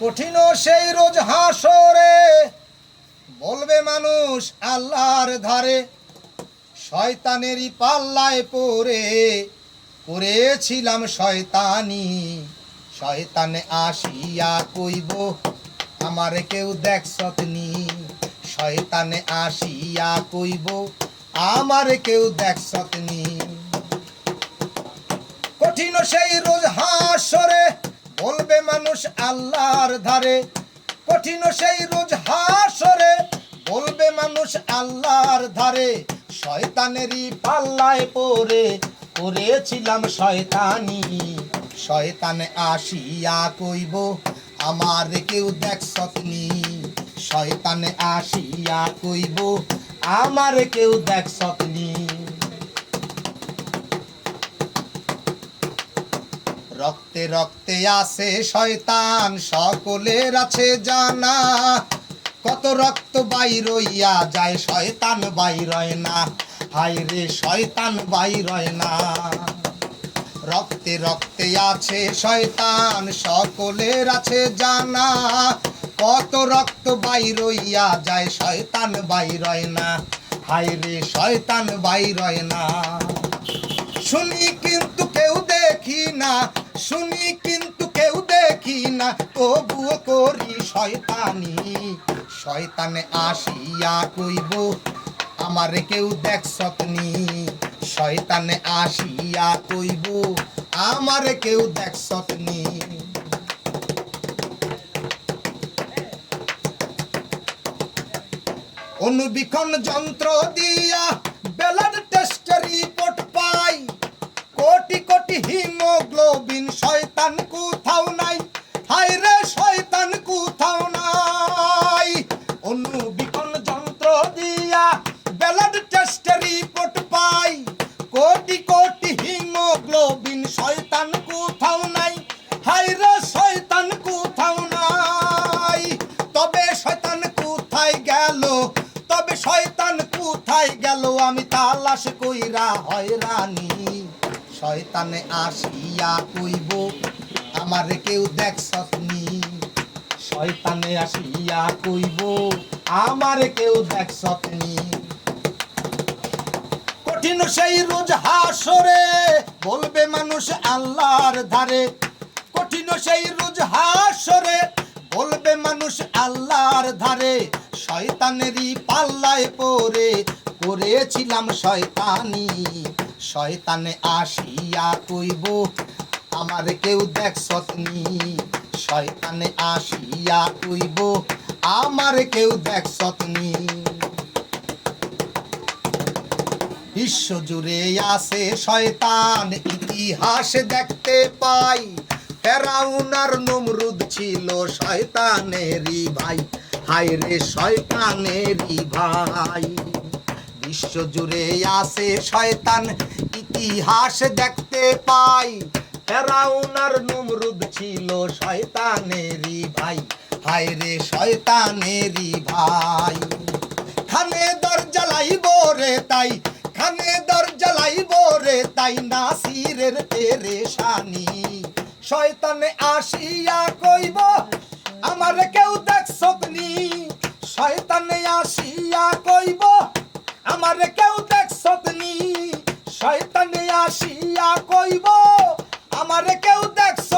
কঠিন সেই রোজ হাসরে, বলবে মানুষ আল্লাহর ধারে, শয়তানেরই পাল্লায় পড়ে করেছিলাম শয়তানি, শয়তানে আসিয়া কইব, আমার কেউ দেখছতনি শয়তানে আসিয়া কইব, আমার কেউ দেখছতনি কঠিন সেই রোজ বলবে মানুষ আল্লাহর ধারে, কঠিন সেই রোজ হাসরে, বলবে মানুষ আল্লাহর ধারে, শয়তানেরই পাল্লায় পড়ে, করেছিলাম শয়তানি। শয়তানে আসিয়া কইব, আমার কেউ দেখছতনি শয়তানে আসিয়া কইব, আমার কেউ দেখছতনি রক্তে রক্তে আছে শয়তান, সকলের আছে জানা। কত রক্ত বাইরইয়া যায়, শয়তান বাইরয় না। হায় রে, শয়তান বাইরয় না। রক্তে রক্তে আছে শয়তান, সকলের আছে জানা। কত রক্ত বাইরইয়া যায়, শয়তান বাইরয় না। হায় রে, শয়তান বাইরয় না। শুনি কিন্তু কেউ দেখি না শুনি কিন্তু কেউ দেখি না, তবুও করি শয়তানি। শয়তানে আসিয়া কইব, আমার কেউ দেখছতনি শয়তানে আসিয়া কইব, আমার কেউ দেখছতনি অনুবীক্ষণ যন্ত্র দিয়া তালাশ কইরা হয়রানি শয়তানে আসিয়া কইব, আমার কেউ দেখছতনি শয়তানে আসিয়া কইব, আমার কেউ দেখছতনি কঠিন সেই রোজ হাসরে বলবে মানুষ আল্লাহর ধারে। কঠিন সেই রোজ হাসরে বলবে মানুষ আল্লাহর ধারে। শয়তানেরই পাল্লায় পড়ে করেছিলাম শয়তানি। শয়তানে আসিয়া কইব, আমার কেউ দেখছতনি শয়তানে আসিয়া কইব, আমার কেউ দেখছতনি বিশ্ব জুড়ে আছে শয়তান, ইতিহাস দেখতে পাই। ফেরাউন আর নমরুদ ছিল শয়তানেরই ভাই। হায় রে শয়তানেরই ভাই। বিশ্ব জুড়ে আছে শয়তান। ইতিহাস দেখতে পাই ফেরাউন আর নমরুদ ছিল শয়তানেরই ভাই। হায় রে শয়তানেরই ভাই। খানে দরজা লাইব রে তাই, খানে দরজা লাইব রে তাই, নাসিরের পেরেশানি। শয়তানে আসিয়া কইব, আমার কেউ দেখছতনি আসিয়া কইব আমারে কেউ দেখছ